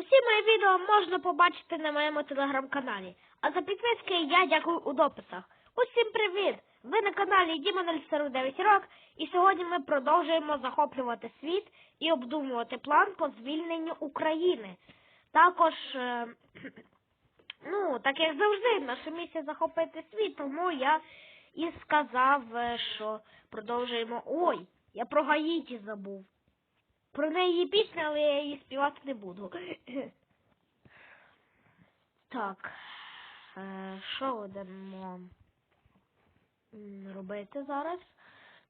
Усі мої відео можна побачити на моєму телеграм-каналі. А за підписки я дякую у дописах. Усім привіт! Ви на каналі Діма 049 Рок, і сьогодні ми продовжуємо захоплювати світ і обдумувати план по звільненню України. Також, е, ну, так як завжди, наша місія захопити світ, тому я і сказав, е, що продовжуємо. Ой, я про Гаїті забув. Про неї пісня, але я її співати не буду. Так. е, Що будемо робити зараз?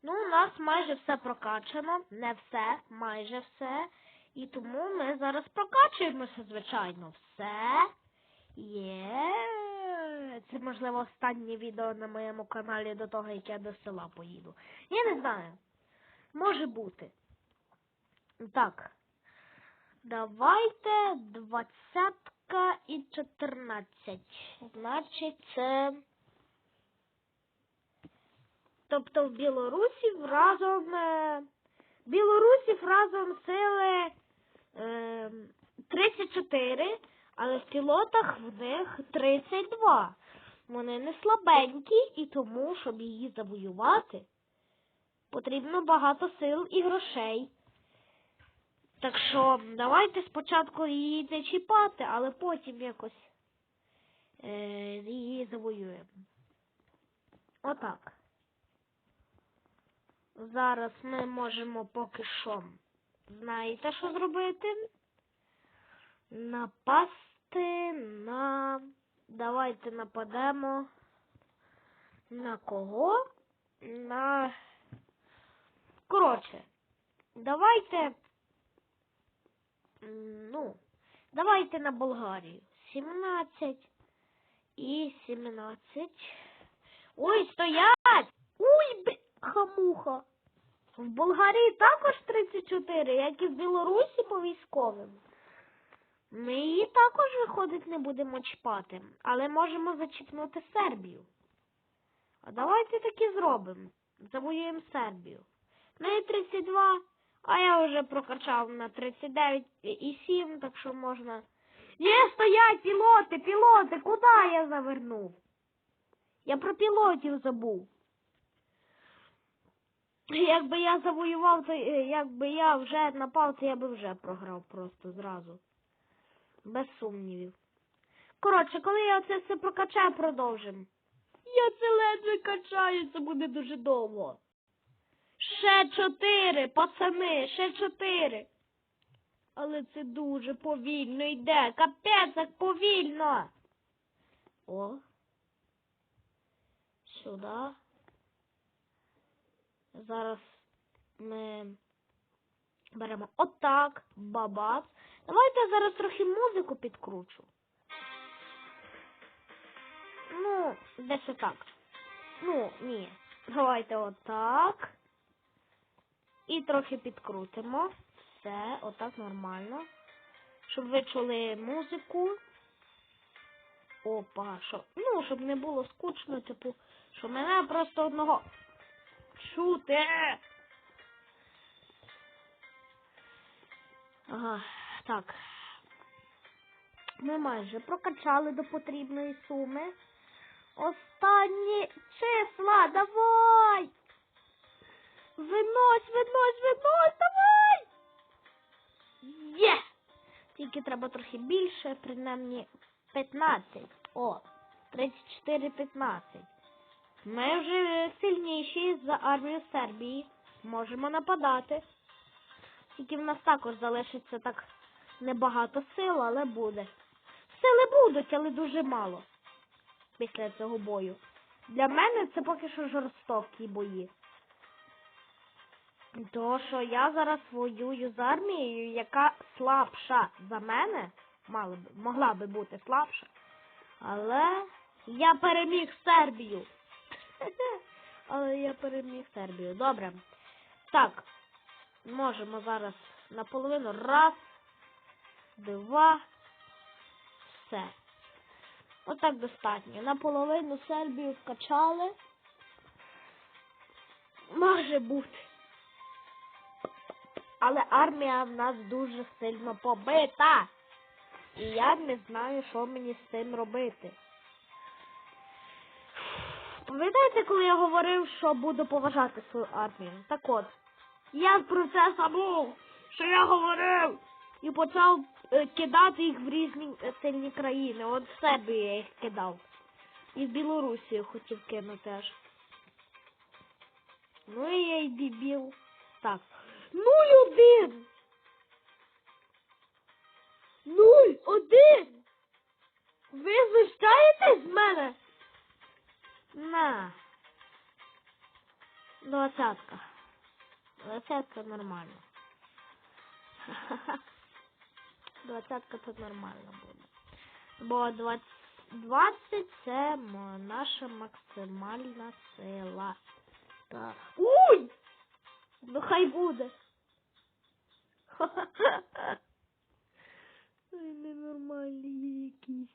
Ну, у нас майже все прокачано. Не все, майже все. І тому ми зараз прокачуємося, звичайно. Все є. Це, можливо, останнє відео на моєму каналі до того, як я до села поїду. Я не знаю. Може бути. Так. Давайте двадцятка і чотирнадцять. Значить, це. Тобто в Білорусі разом. е, Білорусів разом сили е, 34, але в пілотах в них 32. Вони не слабенькі, і тому, щоб її завоювати, потрібно багато сил і грошей. Так що давайте спочатку її не чіпати, але потім якось е, її завоюємо. Отак. Зараз ми можемо поки що. Знаєте, що зробити? Напасти на. Давайте нападемо. На кого? На. Коротше, давайте. Ну, давайте на Болгарію. 17 і 17. Ой, стоять! Б... хамуха! В Болгарії також 34, як і в Білорусі по військовим. Ми її також, виходить, не будемо чіпати, але можемо зачіпнути Сербію. А давайте таки зробимо. Завоюємо Сербію. В неї 32, а я вже прокачав на 39 і 7, так що можна. Є, стоять, пілоти, пілоти, куди я завернув? Я про пілотів забув. Якби я завоював, то е, якби я вже напав, то я би вже програв просто зразу. Без сумнівів. Коротше, коли я це все прокачаю, продовжимо. Я це ледве качаю, це буде дуже довго. Ще чотири, пацани, ще чотири. Але це дуже повільно йде. Капець, як повільно. О. Сюди. Зараз ми беремо отак, бабац. Давайте зараз трохи музику підкручу. Ну, десь отак. Ну, ні. Давайте отак. І трохи підкрутимо. Все, отак нормально. Щоб ви чули музику. Опа, що. Ну, щоб не було скучно, типу, що мене просто одного чути. Ага, так. Ми майже прокачали до потрібної суми. Останні числа, давай! Винось, винось, винось, давай! Є! Тільки треба трохи більше, принаймні 15. О, 34-15. Ми вже сильніші за армію Сербії. Можемо нападати. Тільки в нас також залишиться так небагато сил, але буде. Сили будуть, але дуже мало після цього бою. Для мене це поки що жорстокі бої. То, що я зараз воюю з армією, яка слабша за мене, мала б, могла би бути слабша, але я переміг Сербію. Але я переміг Сербію. Добре. Так, можемо зараз наполовину. Раз, два, все. Отак достатньо. Наполовину Сербію вкачали. Може бути. Але армія в нас дуже сильно побита. І я не знаю, що мені з цим робити. Пам'ятаєте, коли я говорив, що буду поважати свою армію? Так от, я про це забув, що я говорив, і почав е, кидати їх в різні е, сильні країни. От в себе я їх кидав. І в Білорусію хотів кинути аж. Ну і я й дебіл. Так. Нуль один. Нуль один. Ви знущаєтесь з мене? На. Двадцятка. Двадцятка нормально. Двадцятка тут нормально буде. Бо 20, 20 це наша максимальна сила. Так. Уй! Ну хай буде. Ай, ненормальні якісь.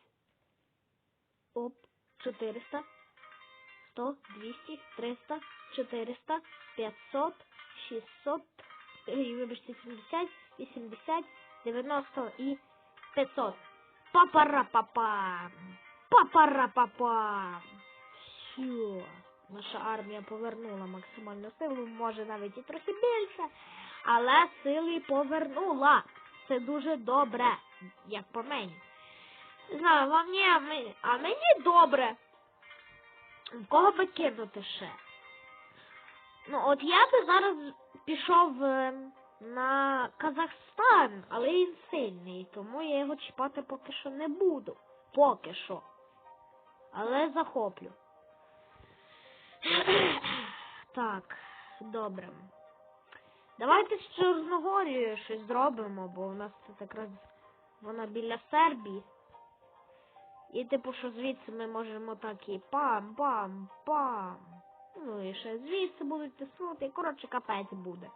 Оп, 400, 100, 200, 300, 400, 500, 600, ой, вибачте, 70, 80, 90 і 500. Папара-папам! Папара-папам! Все. Наша армія повернула максимальну силу, може навіть і трохи більше, Але сили повернула. Це дуже добре, як по мені. Не знаю, вам мені, а мені добре. В кого би кинути ще? Ну, от я би зараз пішов е, на Казахстан, але він сильний, тому я його чіпати поки що не буду. Поки що. Але захоплю. Так, добре. Давайте з Чорногорією щось зробимо, бо у нас тут якраз вона біля Сербії. І типу, що звідси ми можемо так і пам-пам-пам. Ну і ще звідси будуть тиснути. Коротше капець буде.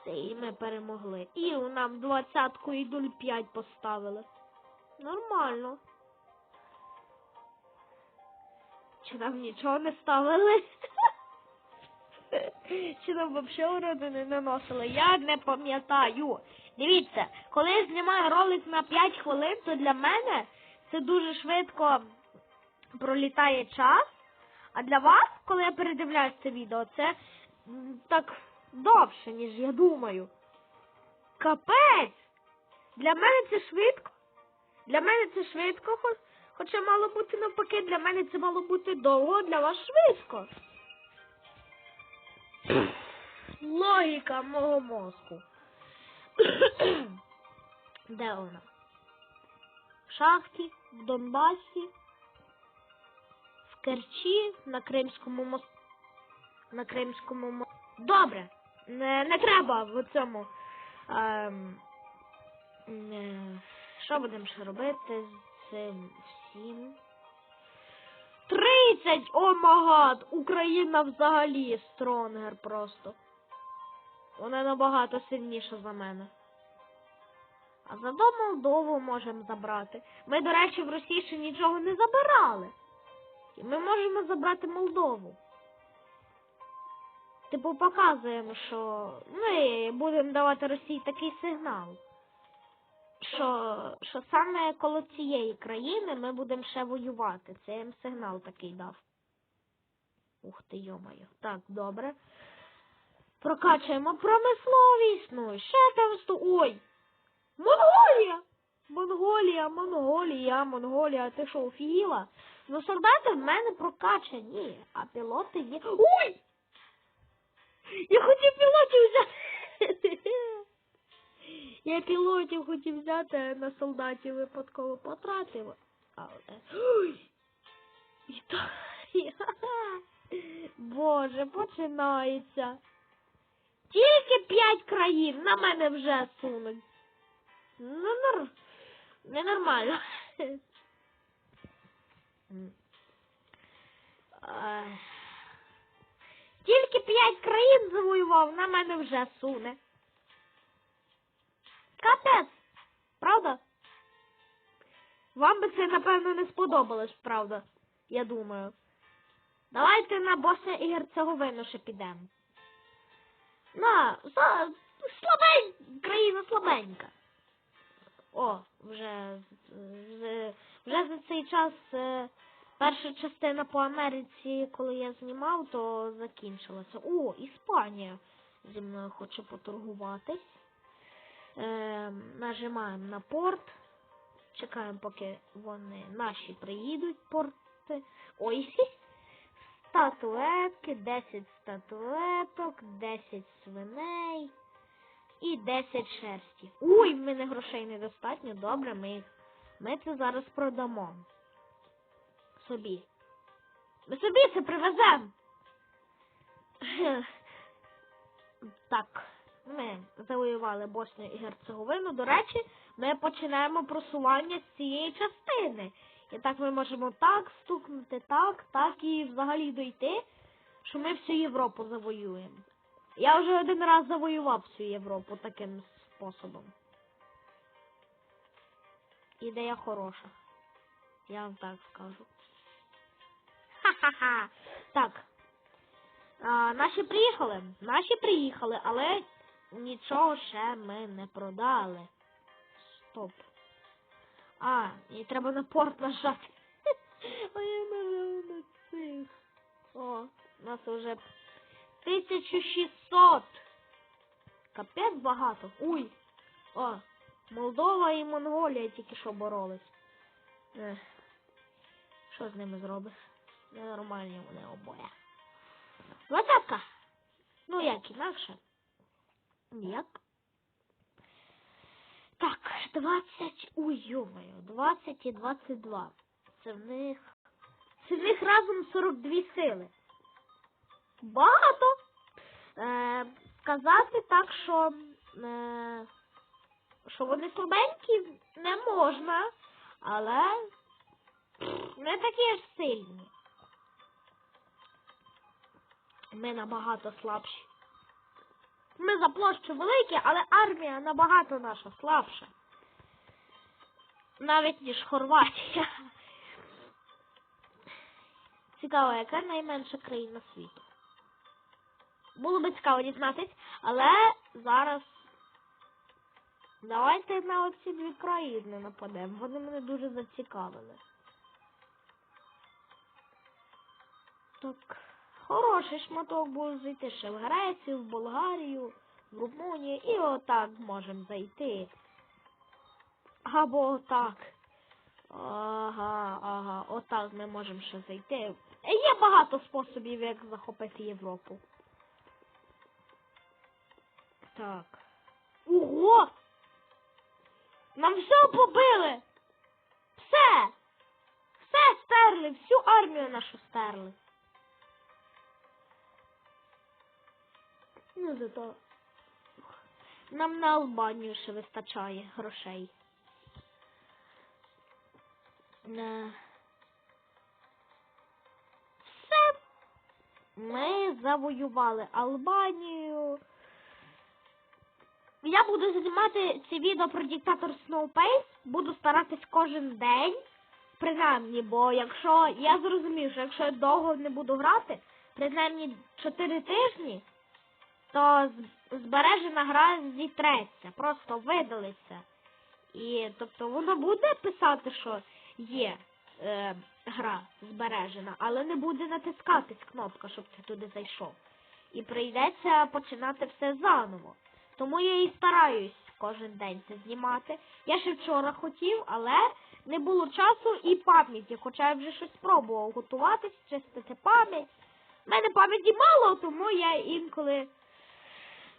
Все, і ми перемогли. І нам двадцятку і 0,5 поставили. Нормально. Чи нам нічого не ставили? Чи нам взагалі уроди не наносили? Я не пам'ятаю. Дивіться, коли я знімаю ролик на 5 хвилин, то для мене це дуже швидко пролітає час. А для вас, коли я передивляюсь це відео, це так довше, ніж я думаю. Капець! Для мене це швидко. Для мене це швидко, хоча мало бути навпаки, для мене це мало бути довго, для вас швидко. Логіка мого мозку. Де вона? В шахті, в Донбасі, в Керчі, на Кримському мосту. На Кримському мосту. Добре. Не, не треба в цьому. Ем, е, що будемо ще робити з цим всім? 30! О магад! Україна взагалі стронгер просто. Вона набагато сильніша за мене. А заодно Молдову можемо забрати. Ми, до речі, в Росії ще нічого не забирали. І ми можемо забрати Молдову. Типу показуємо, що ми будемо давати Росії такий сигнал. Що, що саме коло цієї країни ми будемо ще воювати. Це їм сигнал такий дав. Ух ти, йомаю. Так, добре. Прокачуємо промисловість. Ну, ще там сто. Ой! Монголія! Монголія, Монголія, Монголія, ти що, офігіла? Ну, солдати в мене прокачані, а пілоти є. Ой! Я хотів пілотів взяти. Я пілотів хотів взяти, а на солдатів випадково потратив. Але. Ой! Італія. Боже, починається. Тільки п'ять країн на мене вже сунуть. Ну, нор... ненормально. Тільки п'ять країн завоював, на мене вже суне. Капець, правда? Вам би це, напевно, не сподобалось, правда, я думаю. Давайте на Босня і Герцеговину ще підемо. На, за, слабень, країна слабенька. О, вже, вже за цей час е, перша частина по Америці, коли я знімав, то закінчилася. О, Іспанія зі мною хоче поторгуватись. Е, нажимаємо на порт. Чекаємо, поки вони наші приїдуть порти. Ой, статуетки, 10 статуеток, 10 свиней і 10 шерсті. Ой, в мене грошей недостатньо. Добре, ми. Ми це зараз продамо. Собі. Ми собі це привеземо. Так, ми завоювали Боснію і Герцеговину. До речі, ми починаємо просування з цієї частини. І так ми можемо так стукнути, так, так і взагалі дойти, що ми всю Європу завоюємо. Я вже один раз завоював всю Європу таким способом. Ідея хороша. Я вам так скажу. Ха-ха-ха. Так. А, наші приїхали. Наші приїхали, але нічого ще ми не продали. Стоп. А, і треба на порт нажати. А я нажав на цих. О, у нас вже 1600. Капець багато. Уй. О, Молдова і Монголія тільки що боролись. Що з ними зробиш? Ненормальні вони обоє. Двадцятка. Ну як інакше. Як? Так, 20. Ой, йомаю, 20 і 22. Це в них. Це в них разом 42 сили. Багато. Е, сказати так, що, е, що вони слабенькі не можна, але не такі ж сильні. Ми набагато слабші. Ми за площу великі, але армія набагато наша слабша. Навіть ніж Хорватія. Цікаво, яка найменша країна світу. Було би цікаво дізнатись, але зараз давайте на оці дві країни нападемо. Вони мене дуже зацікавили. Так, хороший шматок буде зайти ще в Грецію, в Болгарію, в Румунію і отак можемо зайти. Або отак. Ага, ага, отак ми можемо ще зайти. Є багато способів, як захопити Європу. Так. Ого! Нам все побили! Все! Все стерли, всю армію нашу стерли. Ну, зато нам на Албанію ще вистачає грошей. Да. Все. Ми завоювали Албанію. Я буду знімати ці відео про диктатор Snowpace. Буду старатись кожен день. Принаймні, бо якщо я зрозумів, що якщо я довго не буду грати, принаймні 4 тижні, то збережена гра зітреться, просто видалиться. І тобто воно буде писати, що є е, гра збережена, але не буде натискатись кнопка, щоб ти туди зайшов. І прийдеться починати все заново. Тому я і стараюсь кожен день це знімати. Я ще вчора хотів, але не було часу і пам'яті, хоча я вже щось спробував готуватись, чистити пам'ять. У мене пам'яті мало, тому я інколи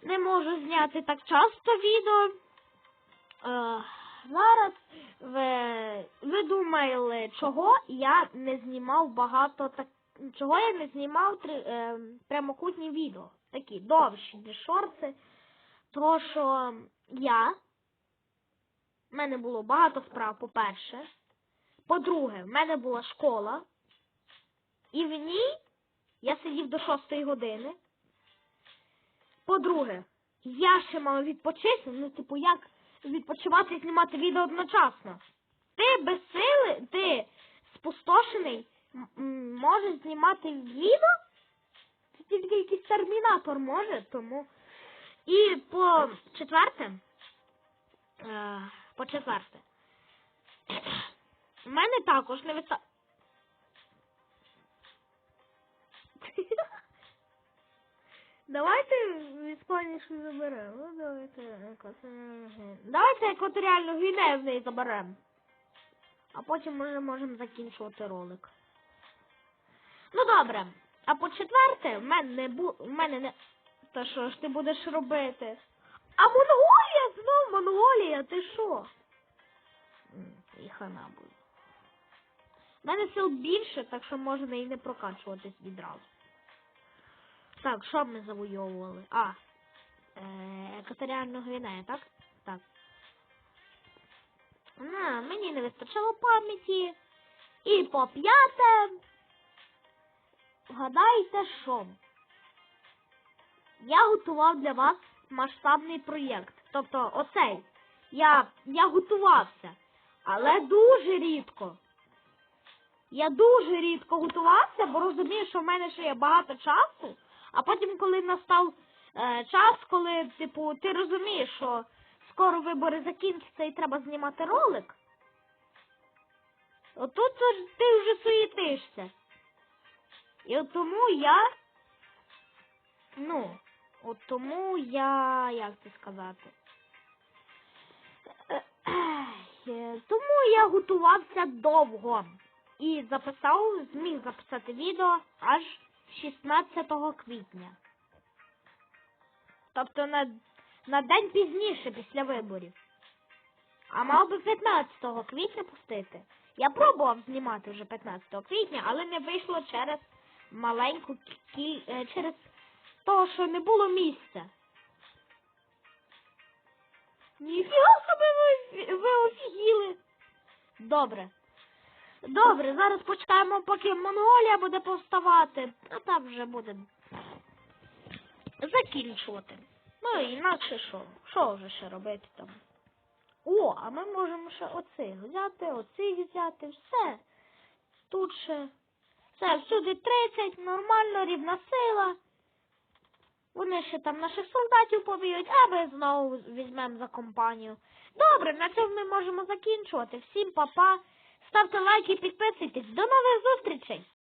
не можу зняти так часто відео. Е, зараз ви, ви думали, чого я не знімав багато так. Чого я не знімав три, е, прямокутні відео? Такі довші, де шорти. То що я. В мене було багато справ, по-перше. По-друге, в мене була школа. І в ній я сидів до шостої години. По-друге, я ще мав відпочити, ну, типу, як відпочивати і знімати відео одночасно. Ти без сили, ти спустошений, можеш знімати відео? Це тільки якийсь термінатор може, тому. І по четверте, е, По четверте. У мене також не виста... Давайте іспанішку заберемо. Ну, давайте екваторіальну Давайте екваторіальну гвінею в неї заберемо. А потім ми можемо закінчувати ролик. Ну добре. А по четверте, в мене не бу... в мене не. Та що ж ти будеш робити? А Монголія знов Монголія, ти що? І хана буде. У мене сил більше, так що можна і не прокачуватись відразу. Так, що ми завойовували? А. Е, Екваторіальну Гвінею, так? Так. На, мені не вистачало пам'яті. І по п'яте. Вгадайте, що? Я готував для вас масштабний проєкт. Тобто оцей. Я, я готувався, але дуже рідко. Я дуже рідко готувався, бо розумію, що в мене ще є багато часу. А потім, коли настав е, час, коли, типу, ти розумієш, що скоро вибори закінчаться і треба знімати ролик. Отут ти вже суєтишся. І от тому я. Ну, от тому я. як це сказати? Е, Тому я готувався довго і записав, зміг записати відео аж 16 квітня. Тобто на, на день пізніше після виборів. А мав би 15 квітня пустити. Я пробував знімати вже 15 квітня, але не вийшло через маленьку кіль... е, через того, що не було місця. Ніфіга собі ви, ви офігіли. Добре. Добре, зараз почекаємо, поки Монголія буде повставати, а там вже буде закінчувати. Ну інакше що? Що вже ще робити там? О, а ми можемо ще оцих взяти, оцих взяти, все. Тут ще все, всюди 30, нормально, рівна сила. Вони ще там наших солдатів поб'ють, а ми знову візьмемо за компанію. Добре, на цьому ми можемо закінчувати. Всім па-па. Ставте лайки, підписуйтесь. До нових зустрічей!